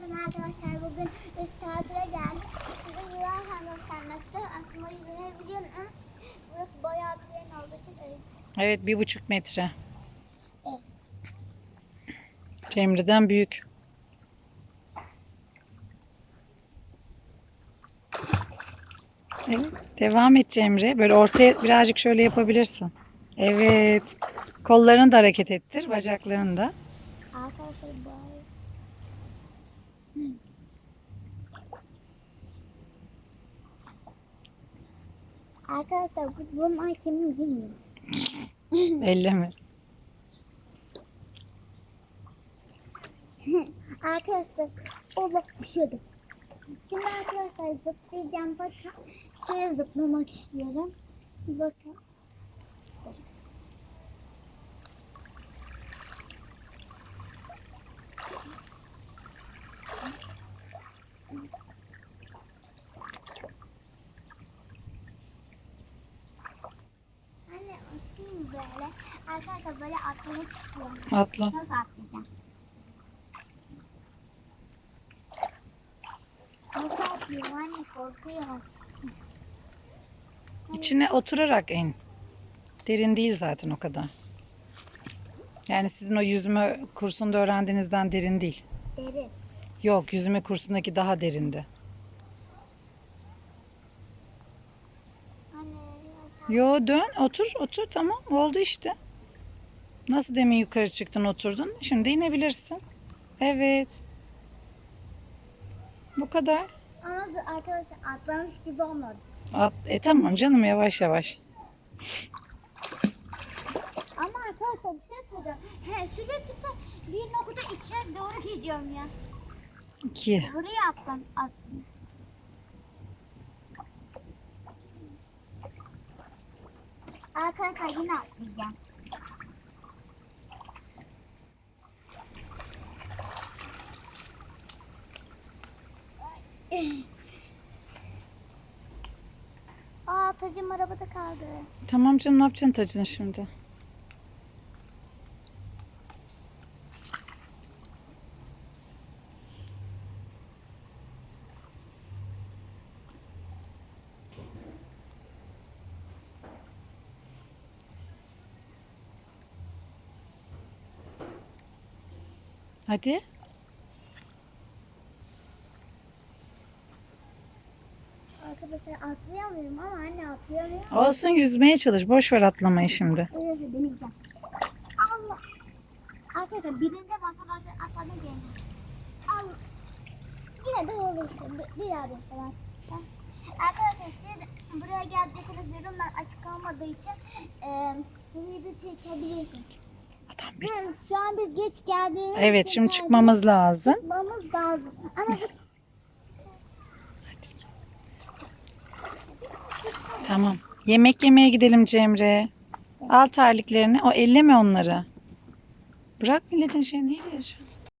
Merhaba arkadaşlar. Bugün biz tatile geldik. Size yüzerken göstermek istiyorum. Aslında yüzebiliyorum ama burası bayağı bir yerin olduğu için öyle. Evet bir buçuk metre. Evet. Cemre'den büyük. Evet, devam et Cemre. Böyle ortaya birazcık şöyle yapabilirsin. Evet. Kollarını da hareket ettir, bacaklarını da. Arkadaşlar bayağı. Arkadaşlar bu, bunlar kimin bilmiyorum. Elleme. Arkadaşlar o bak düşüyordu. Şimdi arkadaşlar zıplayacağım bakın. Şöyle zıplamak istiyorum. Bakın. Anne atayım böyle. Arkadaşlar böyle atlamak istiyorum. Atla. Nasıl atlayacağım? Nasıl atlayayım anne korkuyorum. İçine oturarak in. Derin değil zaten o kadar. Yani sizin o yüzme kursunda öğrendiğinizden derin değil. Derin. Yok, yüzme kursundaki daha derindi. Anne Yo dön, otur, otur tamam. Oldu işte. Nasıl demin yukarı çıktın, oturdun? Şimdi inebilirsin. Evet. Bu kadar. ama arkadaşlar atlamış gibi olmadı. At, e tamam canım yavaş yavaş. Ama arkadaşlar bir şey söyleyeceğim. He sürekli bir nokta içine doğru gidiyorum ya. İki. Buraya atlam attım. Arkadaşlar yine atlayacağım. Aa tacım arabada kaldı. Tamam canım ne yapacaksın tacını şimdi? Hadi. Arkadaşlar atlayamıyorum ama anne atlayamıyorum. Olsun yüzmeye çalış. Boş ver atlamayı şimdi. Deneyeceğim. Allah. Arkadaşlar birinde masalarda atladı gene. Allah. Yine de olur işte. Bir, daha deseler. Arkadaşlar siz buraya geldiyseniz yorumlar açık olmadığı için e, video çekebilirsiniz. Adam bir- Şu an biz geç geldiğimiz Evet şimdi çıkmamız lazım. Çıkmamız lazım. Ama Tamam. Yemek yemeye gidelim Cemre. Al terliklerini. O elleme onları. Bırak milletin şeyini. Ne diyorsun?